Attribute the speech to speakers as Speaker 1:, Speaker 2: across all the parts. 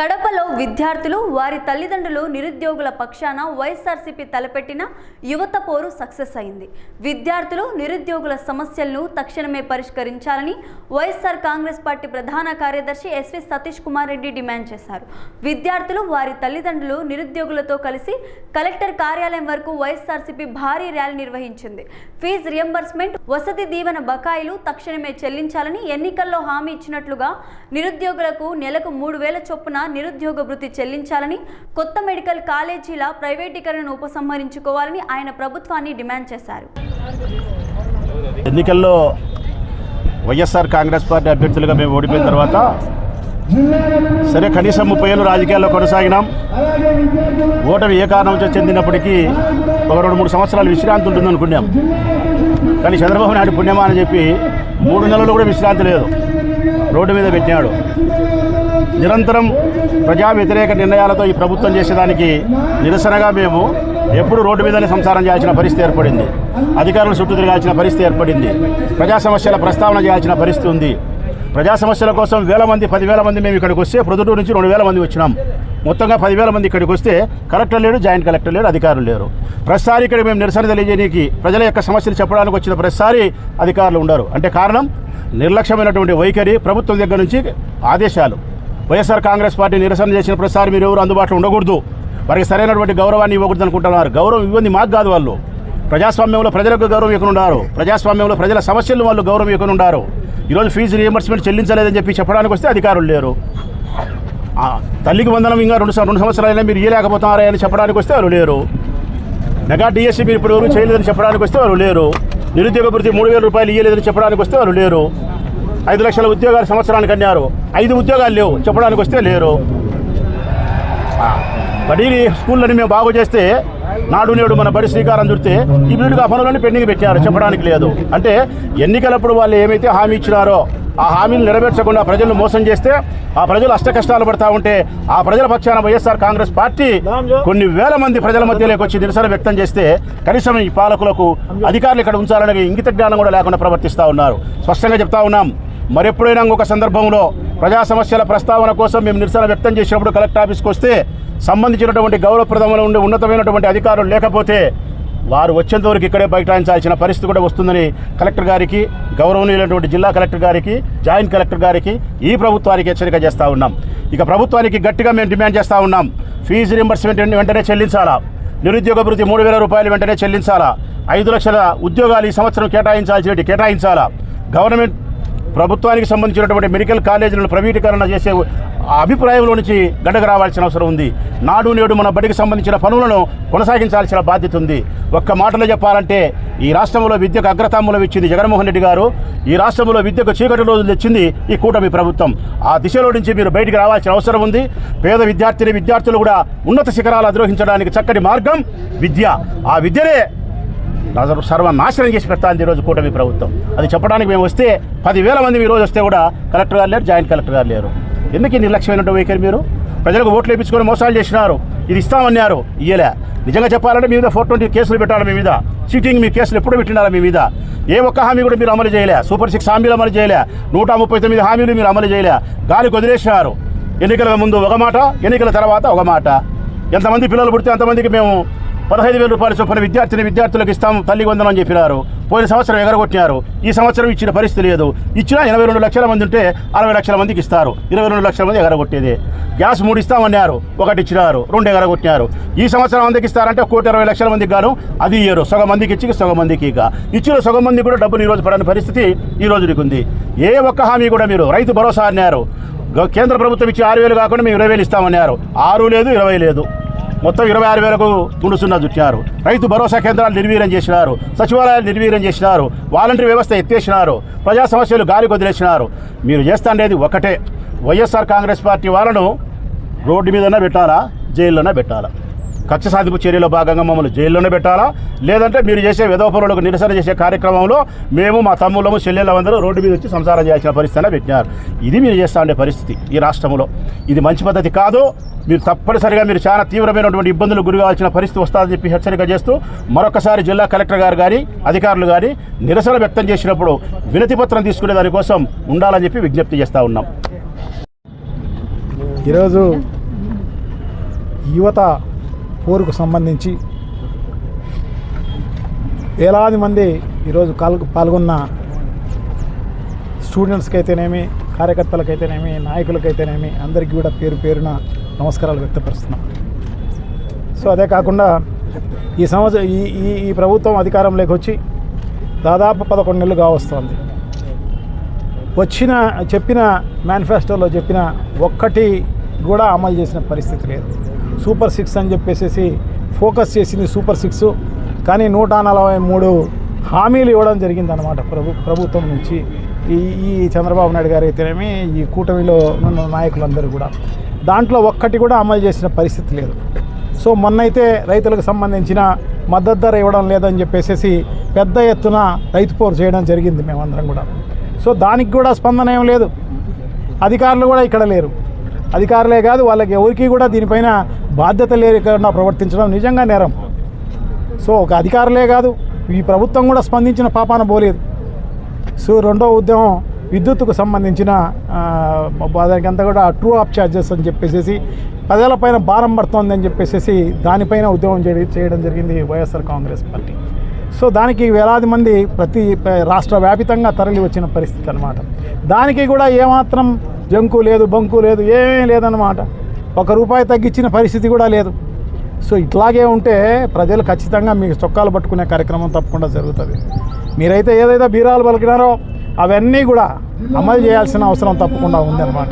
Speaker 1: కడపలో విద్యార్థులు వారి తల్లిదండ్రులు నిరుద్యోగుల పక్షాన వైఎస్ఆర్సీపీ తలపెట్టిన యువత పోరు సక్సెస్ అయింది. విద్యార్థులు నిరుద్యోగుల సమస్యలను తక్షణమే పరిష్కరించాలని వైఎస్ఆర్ కాంగ్రెస్ పార్టీ ప్రధాన కార్యదర్శి S V Satish Kumar Reddy demand చేశారు. విద్యార్థులు వారి తల్లిదండ్రులు నిరుద్యోగులతో కలిసి కలెక్టర్ కార్యాలయం వరకు వైఎస్ఆర్సీపీ భారీ ర్యాలీ నిర్వహించింది. ఫీజు రియంబర్స్మెంట్ వసతి దీవెన బకాయిలు తక్షణమే చెల్లించాలని ఎన్నికల్లో హామీ ఇచ్చినట్లుగా నిరుద్యోగులకు నెలకు మూడు వేల చొప్పున నిరుద్యోగ భృతి చెల్లించాలని కొత్త మెడికల్ కాలేజీల ప్రైవేటీకరణను ఉపసంహరించుకోవాలని ఆయన ప్రభుత్వాన్ని డిమాండ్ చేశారు.
Speaker 2: ఎన్నికల్లో వైఎస్ఆర్ కాంగ్రెస్ పార్టీ అభ్యర్థులుగా మేము ఓడిపోయిన తర్వాత సరే కనీసం ముప్పై ఏళ్ళు రాజకీయాల్లో కొనసాగినాం. ఓటమి ఏ కారణం చెందినప్పటికీ ఒక రెండు మూడు సంవత్సరాలు విశ్రాంతి ఉంటుంది అనుకున్నాం. కానీ చంద్రబాబు నాయుడు పుణ్యమా అని చెప్పి మూడు నెలలు కూడా విశ్రాంతి లేదు. రోడ్డు మీద పెట్టినాడు. నిరంతరం ప్రజా వ్యతిరేక నిర్ణయాలతో ఈ ప్రభుత్వం చేసేదానికి నిరసనగా మేము ఎప్పుడు రోడ్డు మీదనే సంసారం చేయాల్సిన పరిస్థితి ఏర్పడింది. అధికారులు చుట్టూ తిరగాల్సిన పరిస్థితి ఏర్పడింది. ప్రజా సమస్యల ప్రస్తావన చేయాల్సిన పరిస్థితి ఉంది. ప్రజా సమస్యల కోసం వేల మంది పదివేల మంది మేము ఇక్కడికి వస్తే ప్రొద్దుటూరు నుంచి రెండు వేల మంది వచ్చినాం. మొత్తంగా పదివేల మంది ఇక్కడికి వస్తే కలెక్టర్ లేడు జాయింట్ కలెక్టర్ లేడు అధికారులు లేరు. ప్రతిసారి ఇక్కడ మేము నిరసన తెలియజేయడానికి ప్రజల యొక్క సమస్యలు చెప్పడానికి వచ్చిన ప్రతిసారి అధికారులు ఉండరు. అంటే కారణం నిర్లక్ష్యమైనటువంటి వైఖరి ప్రభుత్వం దగ్గర నుంచి ఆదేశాలు. వైఎస్ఆర్ కాంగ్రెస్ పార్టీ నిరసన చేసిన ప్రతిసారి మీరు ఎవరు అందుబాటులో ఉండకూడదు. వారికి సరైనటువంటి గౌరవాన్ని ఇవ్వకూడదు అనుకుంటున్నారు గౌరవం ఇవ్వండి మాకు కాదు వాళ్ళు. ప్రజాస్వామ్యంలో ప్రజలకు గౌరవం ఇవ్వకుండా ఉన్నారు ప్రజాస్వామ్యంలో ప్రజల సమస్యలు వాళ్ళు గౌరవం ఇవ్వకుండా ఉన్నారు ఈరోజు ఫీజు రియంబర్స్మెంట్ చెల్లించలేదని చెప్పి చెప్పడానికి వస్తే అధికారులు లేరు. తల్లికి వందనం ఇంకా రెండు రెండు సంవత్సరాలైనా మీరు ఇయ్యలేకపోతున్నారా అని చెప్పడానికి వస్తే వాళ్ళు లేరు. మెగా డిఎస్సీ మీరు ఇప్పుడు ఎవరు చేయలేదని చెప్పడానికి వస్తే వాళ్ళు లేరు. నిరుద్యోగ భృతి మూడు వేల రూపాయలు ఇయ్యలేదని చెప్పడానికి వస్తే వాళ్ళు లేరు. ఐదు లక్షల ఉద్యోగాలు సంవత్సరానికి అన్నారు. ఐదు ఉద్యోగాలు లేవు. చెప్పడానికి వస్తే లేరు. ఆ, బడి స్కూళ్ళని మేము బాగు చేస్తే నాడు నేడు మన బడి శ్రీకారం చుడితే ఈ బిల్లుగా పనులన్నీ పెండింగ్ పెట్టారు. చెప్పడానికి లేదు. అంటే ఎన్నికలప్పుడు వాళ్ళు ఏమైతే హామీ ఇచ్చినారో ఆ హామీలు నెరవేర్చకుండా ప్రజలను మోసం చేస్తే ఆ ప్రజలు అష్ట కష్టాలు పడతా ఉంటే ఆ ప్రజల పక్షాన వైఎస్ఆర్ కాంగ్రెస్ పార్టీ కొన్ని వేల మంది ప్రజల మధ్యలోకి వచ్చి నిరసన వ్యక్తం చేస్తే కనీసం ఈ పాలకులకు అధికారులు ఇక్కడ ఉంచాలనే ఇంగిత జ్ఞానం కూడా లేకుండా ప్రవర్తిస్తూ ఉన్నారు. స్పష్టంగా చెప్తా ఉన్నాం. మరెప్పుడైనా ఇంకొక సందర్భంలో ప్రజా సమస్యల ప్రస్తావన కోసం మేము నిరసన వ్యక్తం చేసినప్పుడు కలెక్టర్ ఆఫీస్కి వస్తే సంబంధించినటువంటి గౌరవప్రదమైన ఉండే ఉన్నతమైనటువంటి అధికారులు లేకపోతే వారు వచ్చేంత వరకు ఇక్కడే బైఠాయించాల్సిన పరిస్థితి కూడా వస్తుందని కలెక్టర్ గారికి గౌరవనీయులైనటువంటి జిల్లా కలెక్టర్ గారికి జాయింట్ కలెక్టర్ గారికి ఈ ప్రభుత్వానికి హెచ్చరిక చేస్తూ ఉన్నాం. ఇక ప్రభుత్వానికి గట్టిగా మేము డిమాండ్ చేస్తూ ఉన్నాం. ఫీజు రింబర్స్మెంట్ వెంటనే చెల్లించాలా? నిరుద్యోగ భృతి మూడు వేల రూపాయలు వెంటనే చెల్లించాలా? ఐదు లక్షల ఉద్యోగాలు ఈ సంవత్సరం కేటాయించాల్సినవి కేటాయించాలా? గవర్నమెంట్ ప్రభుత్వానికి సంబంధించినటువంటి మెడికల్ కాలేజీలను ప్రైవేటీకరణ చేసే అభిప్రాయంలో నుంచి గడ్డకు రావాల్సిన అవసరం ఉంది. నాడు నేడు మన బడికి సంబంధించిన పనులను కొనసాగించాల్సిన బాధ్యత ఉంది. ఒక్క మాటలో చెప్పాలంటే ఈ రాష్ట్రంలో విద్యకు అగ్రతాంబూలం ఇచ్చింది జగన్మోహన్ రెడ్డి గారు. ఈ రాష్ట్రంలో విద్యకు చీకటి రోజులు తెచ్చింది ఈ కూటమి ప్రభుత్వం. ఆ దిశలో నుంచి మీరు బయటికి రావాల్సిన అవసరం ఉంది. పేద విద్యార్థిని విద్యార్థులు కూడా ఉన్నత శిఖరాలు అధిరోహించడానికి చక్కటి మార్గం విద్య. ఆ విద్యనే సర్వనాశనం చేసి పెడతాంది ఈరోజు కూటమి ప్రభుత్వం. అది చెప్పడానికి మేము వస్తే పదివేల మంది ఈరోజు వస్తే కూడా కలెక్టర్ గారు లేరు జాయింట్ కలెక్టర్ గారు లేరు. ఎందుకు ఈ నిర్లక్ష్యమైనటువంటి వైఖరి మీరు? ప్రజలకు ఓట్లు వేయించుకొని మోసాలు చేసినారు. ఇది ఇస్తామన్నారు. ఇయ్యలే. నిజంగా చెప్పాలంటే మీ మీద ఫోర్ ట్వంటీ కేసులు పెట్టాలి మీ మీద. చీటింగ్ మీ కేసులు ఎప్పుడు పెట్టినారా మీ మీద. ఏ ఒక్క హామీ కూడా మీరు అమలు చేయలే. సూపర్ సిక్స్ హామీలు అమలు చేయలే. నూట ముప్పై తొమ్మిది హామీలు మీరు అమలు చేయలే. గాలికి వదిలేసినారు. ఎన్నికల ముందు ఒక మాట ఎన్నికల తర్వాత ఒక మాట. ఎంతమంది పిల్లలు పుడితే అంతమందికి మేము పదహైదు వేల రూపాయల చొప్పున విద్యార్థిని విద్యార్థులకు ఇస్తాం తల్లి వందనం అని చెప్పినారు. పోయిన సంవత్సరం ఎగరగొట్టినారు. ఈ సంవత్సరం ఇచ్చిన పరిస్థితి లేదు. ఇచ్చినా ఎనభై రెండు లక్షల మంది ఉంటే అరవై లక్షల మందికి ఇస్తారు. ఇరవై రెండు లక్షల మంది ఎగరగొట్టేది. గ్యాస్ మూడు ఇస్తామన్నారు. ఒకటి ఇచ్చినారు. రెండు ఎగరగొట్టినారు. ఈ సంవత్సరం అందరికి ఇస్తారంటే కోటి ఇరవై లక్షల మందికి గాను అది ఇయ్యరు. సగం మందికి ఇచ్చి సగం మందికి ఇక. ఇచ్చిన సగం మంది కూడా డబ్బులు ఈరోజు పడని పరిస్థితి ఈ రోజుకి ఉంది. ఏ ఒక్క హామీ కూడా మీరు రైతు భరోసా అన్నారు. కేంద్ర ప్రభుత్వం ఇచ్చి ఆరు వేలు కాకుండా మేము ఇరవై వేలు ఇస్తామన్నారు. ఆరు లేదు ఇరవై లేదు. మొత్తం ఇరవై ఆరు వేలకు గుండుసున్న చుట్టారు రైతు భరోసా కేంద్రాలు నిర్వీర్యం చేసినారు. సచివాలయాలు నిర్వీర్యం చేసినారు. వాలంటరీ వ్యవస్థ ఎత్తేసినారు. ప్రజా సమస్యలు గాలి కొదిలేసినారు. మీరు చేస్తాండేది ఒకటే. Y S R Congress party వాళ్ళను రోడ్డు మీదన్నా పెట్టాలా? జైల్లోనే పెట్టాలా? కక్ష సాధింపు చర్యలో భాగంగా మమ్మల్ని జైల్లోనే పెట్టాలా? లేదంటే మీరు చేసే విధవపరులకు నిరసన చేసే కార్యక్రమంలో మేము మా తమ్ముళ్ళము చెల్లెళ్ళందరూ రోడ్డు మీద వచ్చి సంసారం చేయాల్సిన పరిస్థితి పెట్టినారు. ఇది మీరు చేస్తా ఉండే పరిస్థితి ఈ రాష్ట్రంలో. ఇది మంచి పద్ధతి కాదు. మీరు తప్పనిసరిగా మీరు చాలా తీవ్రమైనటువంటి ఇబ్బందులు గురి కావాల్సిన పరిస్థితి వస్తుందని చెప్పి హెచ్చరిక చేస్తూ మరొకసారి జిల్లా కలెక్టర్ గారు కానీ అధికారులు కానీ నిరసన వ్యక్తం చేసినప్పుడు వినతి పత్రం తీసుకునే దానికోసం ఉండాలని చెప్పి విజ్ఞప్తి చేస్తూ ఉన్నాం.
Speaker 3: ఈరోజు యువత పోరుకు సంబంధించి వేలాది మంది ఈరోజు కాల్ పాల్గొన్న స్టూడెంట్స్కి అయితేనేమి కార్యకర్తలకైతేనేమి నాయకులకైతేనేమి అందరికీ కూడా పేరు పేరున నమస్కారాలు వ్యక్తపరుస్తున్నాం. సో అదే కాకుండా ఈ సంవత్సరం ఈ ఈ ఈ ప్రభుత్వం అధికారంలోకి వచ్చి దాదాపు పదకొండు నెలలు కావస్తోంది. వచ్చిన చెప్పిన మేనిఫెస్టోలో చెప్పిన ఒక్కటి కూడా అమలు చేసిన పరిస్థితి లేదు. సూపర్ సిక్స్ అని చెప్పేసి ఫోకస్ చేసింది సూపర్ సిక్స్. కానీ నూట నలభై మూడు హామీలు ఇవ్వడం జరిగిందనమాట ప్రభు ప్రభుత్వం నుంచి. ఈ ఈ చంద్రబాబు నాయుడు గారు అయితేనేమి ఈ కూటమిలో ఉన్న నాయకులందరూ కూడా. దాంట్లో ఒక్కటి కూడా అమలు చేసిన పరిస్థితి లేదు. సో మొన్నైతే రైతులకు సంబంధించిన మద్దతు ధర ఇవ్వడం లేదని చెప్పేసి పెద్ద ఎత్తున రైతు పోరు చేయడం జరిగింది మేమందరం కూడా. సో దానికి కూడా స్పందన ఏం లేదు. అధికారులు కూడా ఇక్కడ లేరు. అధికారులే కాదు వాళ్ళకి ఎవరికి కూడా దీనిపైన బాధ్యత లేకుండా ప్రవర్తించడం నిజంగా నేరం. సో ఒక అధికారులే కాదు ఈ ప్రభుత్వం కూడా స్పందించిన పాపాన పోలేదు. సో రెండో ఉద్యమం విద్యుత్కు సంబంధించిన దానికంతా కూడా ట్రూ ఆఫ్ ఛార్జెస్ అని చెప్పేసి ప్రజలపైన భారం పడుతోంది అని చెప్పేసి దానిపైన ఉద్యమం చేయ- చేయడం జరిగింది వైఎస్ఆర్ కాంగ్రెస్ పార్టీ. సో దానికి వేలాది మంది ప్రతి రాష్ట్ర వ్యాపితంగా తరలి వచ్చిన పరిస్థితి అనమాట దానికి కూడా ఏమాత్రం జంకు లేదు బంకు లేదు ఏమీ లేదన్నమాట. ఒక రూపాయి తగ్గించిన పరిస్థితి కూడా లేదు. సో ఇట్లాగే ఉంటే ప్రజలు ఖచ్చితంగా మీకు చొక్కాలు పట్టుకునే కార్యక్రమం తప్పకుండా జరుగుతుంది. మీరైతే ఏదైతే బీరాలు పలికినారో అవన్నీ కూడా అమలు చేయాల్సిన అవసరం తప్పకుండా ఉందన్నమాట.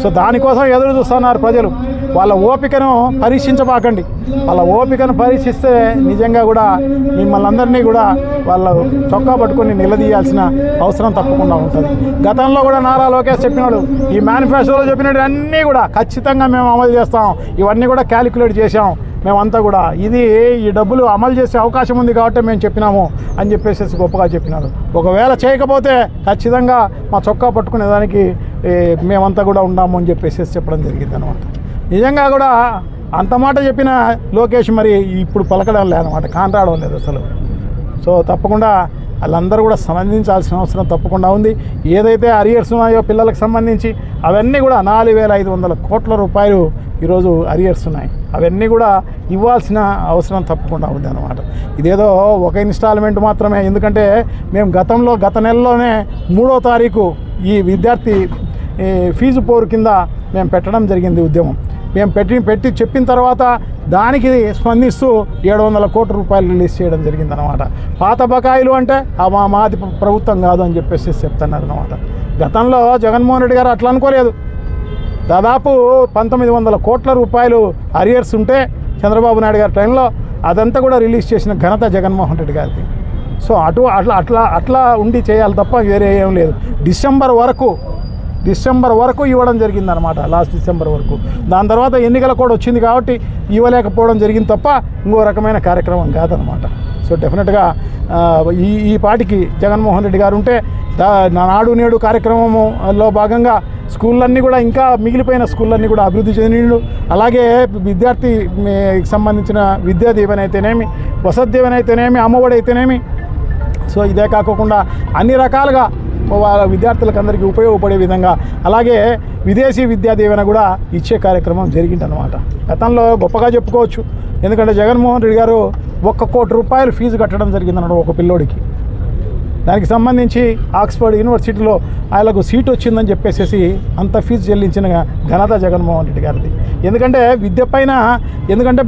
Speaker 3: సో దానికోసం ఎదురు చూస్తున్నారు ప్రజలు. వాళ్ళ ఓపికను పరీక్షించబాకండి. వాళ్ళ ఓపికను పరీక్షిస్తే నిజంగా కూడా మిమ్మల్ని అందరినీ కూడా వాళ్ళ చొక్కా పట్టుకొని నిలదీయాల్సిన అవసరం తప్పకుండా ఉంటుంది. గతంలో కూడా నారా లోకేష్ చెప్పినాడు. ఈ మేనిఫెస్టోలో చెప్పినవి అన్నీ కూడా ఖచ్చితంగా మేము అమలు చేస్తాం. ఇవన్నీ కూడా క్యాలిక్యులేట్ చేసాం మేమంతా కూడా ఇది ఈ డబ్బులు అమలు చేసే అవకాశం ఉంది కాబట్టి మేము చెప్పినాము అని చెప్పేసి గొప్పగా చెప్పినారు. ఒకవేళ చేయకపోతే ఖచ్చితంగా మా చొక్కా పట్టుకునే దానికి మేమంతా కూడా ఉన్నాము అని చెప్పేసి చెప్పడం జరిగింది అనమాట నిజంగా కూడా అంత మాట చెప్పిన లోకేష్ మరి ఇప్పుడు పలకడం లేదనమాట కాంటాడడం లేదు అసలు. సో తప్పకుండా వాళ్ళందరూ కూడా స్పందించాల్సిన అవసరం తప్పకుండా ఉంది. ఏదైతే అరియర్స్ ఉన్నాయో పిల్లలకు సంబంధించి అవన్నీ కూడా నాలుగు వేల ఐదు వందల కోట్ల రూపాయలు ఈరోజు అరియర్స్ ఉన్నాయి. అవన్నీ కూడా ఇవ్వాల్సిన అవసరం తప్పకుండా ఉంది అనమాట ఇదేదో ఒక ఇన్స్టాల్మెంట్ మాత్రమే. ఎందుకంటే మేము గతంలో గత నెలలోనే మూడో తారీఖు ఈ విద్యార్థి ఈ ఫీజు పోరు కింద మేము పెట్టడం జరిగింది ఉద్యమం. మేము పెట్టి పెట్టి చెప్పిన తర్వాత దానికి స్పందిస్తూ ఏడు వందల కోట్ల రూపాయలు రిలీజ్ చేయడం జరిగిందనమాట పాత బకాయిలు అంటే అవా మా మాది ప్రభుత్వం కాదు అని చెప్పేసి చెప్తున్నారు అనమాట గతంలో జగన్మోహన్ రెడ్డి గారు అట్లా అనుకోలేదు. దాదాపు పంతొమ్మిది వందల కోట్ల రూపాయలు అరియర్స్ ఉంటే చంద్రబాబు నాయుడు గారి టైంలో అదంతా కూడా రిలీజ్ చేసిన ఘనత జగన్మోహన్ రెడ్డి గారిది. సో అటు అట్లా అట్లా అట్లా ఉండి చేయాలి తప్ప వేరే ఏం లేదు. డిసెంబర్ వరకు డిసెంబర్ వరకు ఇవ్వడం జరిగిందనమాట లాస్ట్ డిసెంబర్ వరకు. దాని తర్వాత ఎన్నికల కూడా వచ్చింది కాబట్టి ఇవ్వలేకపోవడం జరిగింది తప్ప ఇంకో రకమైన కార్యక్రమం కాదనమాట సో డెఫినెట్గా ఈ ఈ పాటికి జగన్మోహన్ రెడ్డి గారు ఉంటే నాడు నేడు కార్యక్రమంలో భాగంగా స్కూళ్ళన్నీ కూడా ఇంకా మిగిలిపోయిన స్కూళ్ళన్నీ కూడా అభివృద్ధి చెందిండు. అలాగే విద్యార్థి సంబంధించిన విద్యా దీవెన అయితేనేమి వసతి దీవెన అయితేనేమి అమ్మఒడి అయితేనేమి. సో ఇదే కాకుండా అన్ని రకాలుగా వాళ్ళ విద్యార్థులకు అందరికీ ఉపయోగపడే విధంగా అలాగే విదేశీ విద్యా దీవెన కూడా ఇచ్చే కార్యక్రమం జరిగిందనమాట గతంలో గొప్పగా చెప్పుకోవచ్చు. ఎందుకంటే జగన్మోహన్ రెడ్డి గారు ఒక్క కోటి రూపాయలు ఫీజు కట్టడం జరిగిందన్నాడు ఒక పిల్లోడికి. దానికి సంబంధించి ఆక్స్ఫర్డ్ యూనివర్సిటీలో ఆయనకు సీట్ వచ్చిందని చెప్పేసి అంత ఫీజు చెల్లించిన ఘనత జగన్మోహన్ రెడ్డి గారిది. ఎందుకంటే విద్య పైన ఎందుకంటే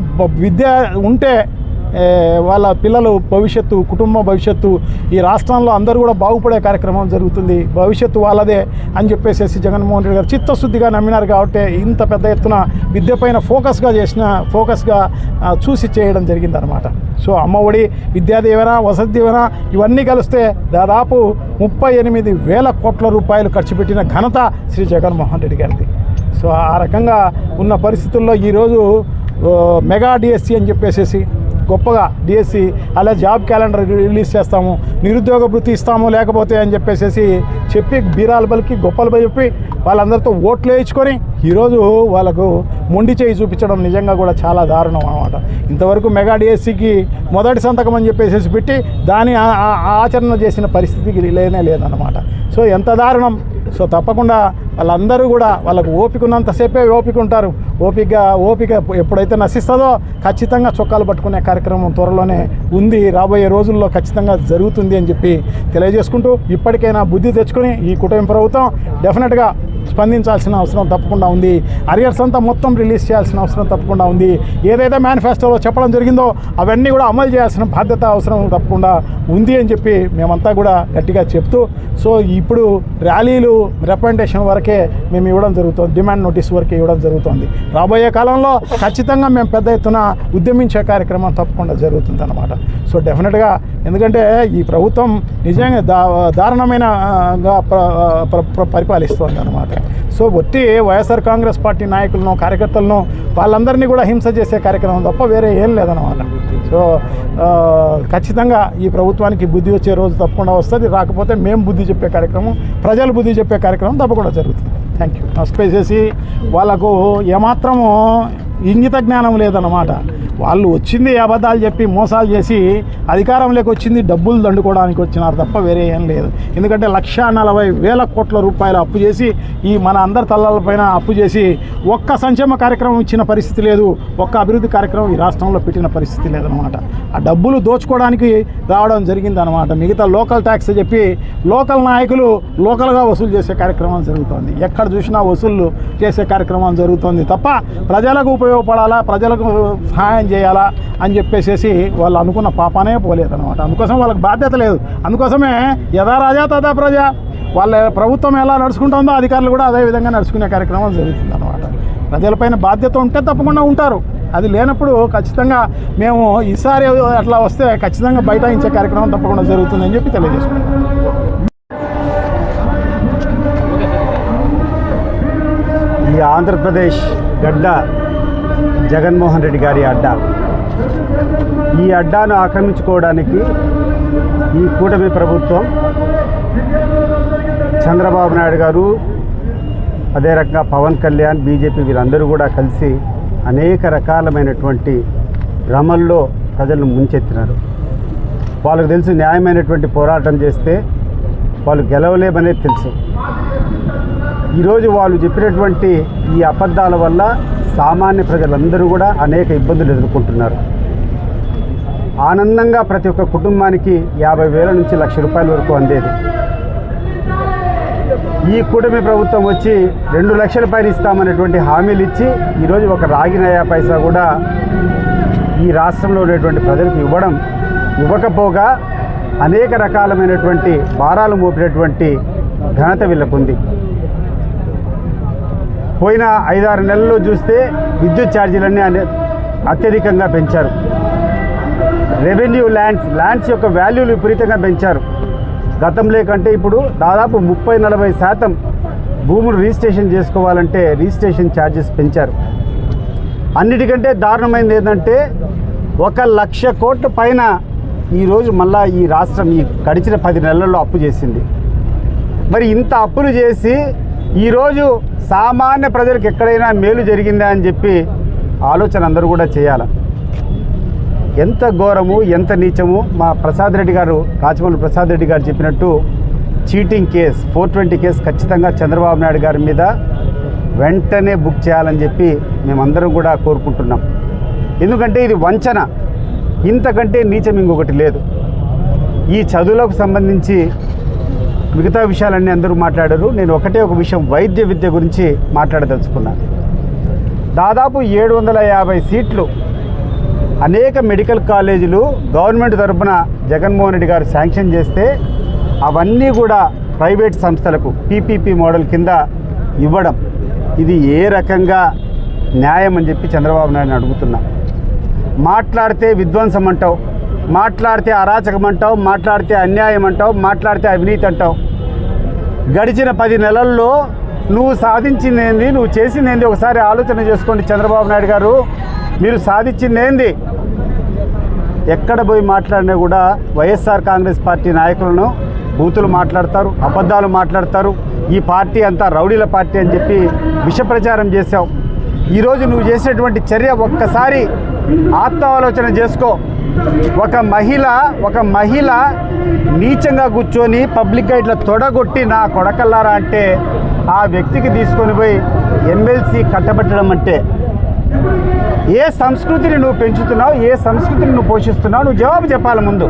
Speaker 3: విద్య ఉంటే వాళ్ళ పిల్లలు భవిష్యత్తు కుటుంబ భవిష్యత్తు ఈ రాష్ట్రంలో అందరూ కూడా బాగుపడే కార్యక్రమం జరుగుతుంది. భవిష్యత్తు వాళ్ళదే అని చెప్పేసి జగన్మోహన్ రెడ్డి గారు చిత్తశుద్ధిగా నమ్మినారు కాబట్టి ఇంత పెద్ద ఎత్తున విద్య పైన ఫోకస్గా చేసిన ఫోకస్గా చూసి చేయడం జరిగిందనమాట సో అమ్మఒడి విద్యా దీవెన వసతి దీవెన ఇవన్నీ కలిస్తే దాదాపు ముప్పై ఎనిమిది వేల కోట్ల రూపాయలు ఖర్చు పెట్టిన ఘనత శ్రీ జగన్మోహన్ రెడ్డి గారిది. సో ఆ రకంగా ఉన్న పరిస్థితుల్లో ఈరోజు మెగా డిఎస్సి అని చెప్పేసేసి గొప్పగా డిఎస్సి అలా జాబ్ క్యాలెండర్ రిలీజ్ చేస్తాము. నిరుద్యోగ వృత్తి ఇస్తాము లేకపోతే అని చెప్పేసి చెప్పి బీరాల బలికి గొప్పలు చెప్పి వాళ్ళందరితో ఓట్లు వేయించుకొని ఈరోజు వాళ్ళకు మొండి చేయి చూపించడం నిజంగా కూడా చాలా దారుణం అనమాట ఇంతవరకు మెగా డిఎస్సికి మొదటి సంతకం అని చెప్పేసి పెట్టి దాని ఆ- ఆచరణ చేసిన పరిస్థితికి లేనే లేదన్నమాట. సో ఎంత దారుణం. సో తప్పకుండా వాళ్ళందరూ కూడా వాళ్ళకు ఓపిక ఉన్నంతసేపే ఓపిక ఉంటారు ఓపిక ఓపిక ఎప్పుడైతే నశిస్తుందో ఖచ్చితంగా చొక్కాలు పట్టుకునే కార్యక్రమం త్వరలోనే ఉంది. రాబోయే రోజుల్లో ఖచ్చితంగా జరుగుతుంది అని చెప్పి తెలియజేసుకుంటూ ఇప్పటికైనా బుద్ధి తెచ్చుకొని ఈ కుటుంబ ప్రభుత్వం డెఫినెట్గా స్పందించాల్సిన అవసరం తప్పకుండా ఉంది. అరియర్స్ అంతా మొత్తం రిలీజ్ చేయాల్సిన అవసరం తప్పకుండా ఉంది. ఏదైతే మేనిఫెస్టోలో చెప్పడం జరిగిందో అవన్నీ కూడా అమలు చేయాల్సిన బాధ్యత అవసరం తప్పకుండా ఉంది అని చెప్పి మేమంతా కూడా గట్టిగా చెప్తూ సో ఇప్పుడు ర్యాలీలు రిప్రజెంటేషన్ వరకే మేము ఇవ్వడం జరుగుతుంది. డిమాండ్ నోటీస్ వరకే ఇవ్వడం జరుగుతుంది. రాబోయే కాలంలో ఖచ్చితంగా మేము పెద్ద ఎత్తున ఉద్యమించే కార్యక్రమం తప్పకుండా జరుగుతుంది అనమాట సో డెఫినెట్గా ఎందుకంటే ఈ ప్రభుత్వం నిజంగా దా దారుణమైన పరిపాలిస్తుంది ప్ర- ప్ర- అనమాట సో ఒట్టి వైఎస్ఆర్ కాంగ్రెస్ పార్టీ నాయకులను కార్యకర్తలను వాళ్ళందరినీ కూడా హింస చేసే కార్యక్రమం తప్ప వేరే ఏం లేదనమాట సో ఖచ్చితంగా ఈ ప్రభుత్వానికి బుద్ధి వచ్చే రోజు తప్పకుండా వస్తుంది. రాకపోతే మేము బుద్ధి చెప్పే కార్యక్రమం ప్రజలు బుద్ధి చెప్పే కార్యక్రమం తప్పకుండా జరుగుతుంది. థ్యాంక్ యూ నష్టపేసేసి వాళ్ళకు ఏమాత్రము ఇంగిత జ్ఞానం లేదన్నమాట. వాళ్ళు వచ్చింది అబద్ధాలు చెప్పి మోసాలు చేసి అధికారంలోకి వచ్చింది డబ్బులు దండుకోవడానికి వచ్చినారు తప్ప వేరే ఏం లేదు. ఎందుకంటే లక్ష నలభై వేల కోట్ల రూపాయలు అప్పు చేసి ఈ మన అందరి తల్లలపైన అప్పు చేసి ఒక్క సంక్షేమ కార్యక్రమం ఇచ్చిన పరిస్థితి లేదు. ఒక్క అభివృద్ధి కార్యక్రమం ఈ రాష్ట్రంలో పెట్టిన పరిస్థితి లేదనమాట ఆ డబ్బులు దోచుకోవడానికి రావడం జరిగింది అనమాట మిగతా లోకల్ ట్యాక్స్ చెప్పి లోకల్ నాయకులు లోకల్గా వసూలు చేసే కార్యక్రమం జరుగుతుంది. ఎక్కడ చూసినా వసూళ్ళు చేసే కార్యక్రమం జరుగుతుంది తప్ప ప్రజలకు ఉపయోగపడాలా? ప్రజలకు సహాయం చేయాలా అని చెప్పేసేసి వాళ్ళు అనుకున్న పాపానే పోలేదనమాట అందుకోసం వాళ్ళకి బాధ్యత లేదు. అందుకోసమే యథా రాజా తదా ప్రజ. వాళ్ళ ప్రభుత్వం ఎలా నడుచుకుంటుందో అధికారులు కూడా అదే విధంగా నడుచుకునే కార్యక్రమం జరుగుతుంది అనమాట ప్రజలపైన బాధ్యత ఉంటే తప్పకుండా ఉంటారు. అది లేనప్పుడు ఖచ్చితంగా మేము ఈసారి అట్లా వస్తే ఖచ్చితంగా బైఠాయించే కార్యక్రమం తప్పకుండా జరుగుతుందని చెప్పి తెలియజేసుకుంటాం
Speaker 4: ఈ ఆంధ్రప్రదేశ్ గడ్డ జగన్మోహన్ రెడ్డి గారి అడ్డా. ఈ అడ్డాను ఆక్రమించుకోవడానికి ఈ కూటమి ప్రభుత్వం చంద్రబాబు నాయుడు గారు అదే రకంగా పవన్ కళ్యాణ్ బీజేపీ వీరందరూ కూడా కలిసి అనేక రకాలమైనటువంటి భ్రమల్లో ప్రజలను ముంచెత్తినారు. వాళ్ళకు తెలుసు న్యాయమైనటువంటి పోరాటం చేస్తే వాళ్ళు గెలవలేమనేది తెలుసు. ఈరోజు వాళ్ళు చెప్పినటువంటి ఈ అబద్ధాల వల్ల సామాన్య ప్రజలందరూ కూడా అనేక ఇబ్బందులు ఎదుర్కొంటున్నారు. ఆనందంగా ప్రతి ఒక్క కుటుంబానికి యాభై వేల నుంచి లక్ష రూపాయల వరకు అందేది. ఈ కూటమి ప్రభుత్వం వచ్చి రెండు లక్షల పైన ఇస్తామనేటువంటి హామీలు ఇచ్చి ఈరోజు ఒక రాగి నయా పైసా కూడా ఈ రాష్ట్రంలో ఉన్నటువంటి ప్రజలకు ఇవ్వడం ఇవ్వకపోగా అనేక రకాలమైనటువంటి భారాలు మోపినటువంటి ఘనత వీళ్ళకుంది. పోయిన ఐదారు నెలల్లో చూస్తే విద్యుత్ ఛార్జీలన్నీ అనే అత్యధికంగా పెంచారు. రెవెన్యూ ల్యాండ్స్ ల్యాండ్స్ యొక్క వాల్యూలు విపరీతంగా పెంచారు. గతంలో కంటే ఇప్పుడు దాదాపు ముప్పై నలభై శాతం భూములు రిజిస్ట్రేషన్ చేసుకోవాలంటే రిజిస్ట్రేషన్ ఛార్జెస్ పెంచారు. అన్నిటికంటే దారుణమైనది ఏంటంటే ఒక లక్ష కోట్ల పైన ఈరోజు మళ్ళా ఈ రాష్ట్రం ఈ గడిచిన పది నెలల్లో అప్పు చేసింది. మరి ఇంత అప్పులు చేసి ఈరోజు సామాన్య ప్రజలకు ఎక్కడైనా మేలు జరిగిందా అని చెప్పి ఆలోచన అందరూ కూడా చేయాలి. ఎంత ఘోరము ఎంత నీచము మా ప్రసాద్ రెడ్డి గారు కాచిమల్లి ప్రసాద్ రెడ్డి గారు చెప్పినట్టు cheating case four twenty case ఖచ్చితంగా చంద్రబాబు నాయుడు గారి మీద వెంటనే బుక్ చేయాలని చెప్పి మేమందరం కూడా కోరుకుంటున్నాం. ఎందుకంటే ఇది వంచన. ఇంతకంటే నీచం ఇంకొకటి లేదు. ఈ చదువులకు సంబంధించి మిగతా విషయాలన్నీ అందరూ మాట్లాడారు. నేను ఒకటే ఒక విషయం వైద్య విద్య గురించి మాట్లాడదలుచుకున్నాను దాదాపు ఏడు వందల యాభై సీట్లు అనేక మెడికల్ కాలేజీలు గవర్నమెంట్ తరఫున జగన్మోహన్ రెడ్డి గారు శాంక్షన్ చేస్తే అవన్నీ కూడా ప్రైవేట్ సంస్థలకు పీపీపీ మోడల్ కింద ఇవ్వడం. ఇది ఏ రకంగా న్యాయం అని చెప్పి చంద్రబాబు నాయుడు అడుగుతున్నా. మాట్లాడితే విధ్వంసం అంటావు మాట్లాడితే అరాచకం అంటావు మాట్లాడితే అన్యాయం అంటావు మాట్లాడితే అవినీతి అంటావు. గడిచిన పది నెలల్లో నువ్వు సాధించింది ఏంది నువ్వు చేసింది ఏంది ఒకసారి ఆలోచన చేసుకోండి చంద్రబాబు నాయుడు గారు. మీరు సాధించింది ఏంది ఎక్కడ పోయి మాట్లాడినా కూడా వైఎస్ఆర్ కాంగ్రెస్ పార్టీ నాయకులను బూతులు మాట్లాడతారు అబద్ధాలు మాట్లాడతారు. ఈ పార్టీ అంతా రౌడీల పార్టీ అని చెప్పి విషప్రచారం చేశావు. ఈరోజు నువ్వు చేసినటువంటి చర్య ఒక్కసారి ఆత్మాలోచన చేసుకో. ఒక మహిళ ఒక మహిళ నీచంగా కూర్చొని పబ్లిక్గా ఇట్లా తొడగొట్టి నా కొడకల్లారా అంటే ఆ వ్యక్తికి తీసుకొని పోయి ఎమ్మెల్సీ కట్టబెట్టడం అంటే ఏ సంస్కృతిని నువ్వు పెంచుతున్నావు ఏ సంస్కృతిని నువ్వు పోషిస్తున్నావు నువ్వు జవాబు చెప్పాలి ముందు.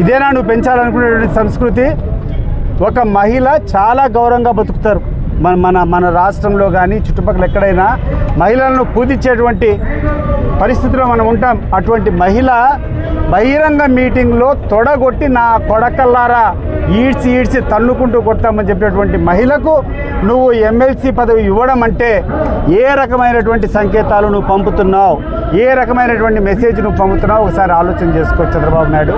Speaker 4: ఇదేనా నువ్వు పెంచాలనుకునేటువంటి సంస్కృతి? ఒక మహిళ చాలా గౌరవంగా బతుకుతారు. మన మన మన రాష్ట్రంలో కానీ చుట్టుపక్కల ఎక్కడైనా మహిళలను పూజించేటువంటి పరిస్థితిలో మనం ఉంటాం. అటువంటి మహిళ బహిరంగ మీటింగ్లో తొడగొట్టి నా కొడకల్లారా ఈడ్చి ఈడ్చి తన్నుకుంటూ కొడతామని చెప్పినటువంటి మహిళకు నువ్వు ఎమ్మెల్సీ పదవి ఇవ్వడం అంటే ఏ రకమైనటువంటి సంకేతాలు నువ్వు పంపుతున్నావు? ఏ రకమైనటువంటి మెసేజ్ నువ్వు పంపుతున్నావు? ఒకసారి ఆలోచన చేసుకో చంద్రబాబు నాయుడు.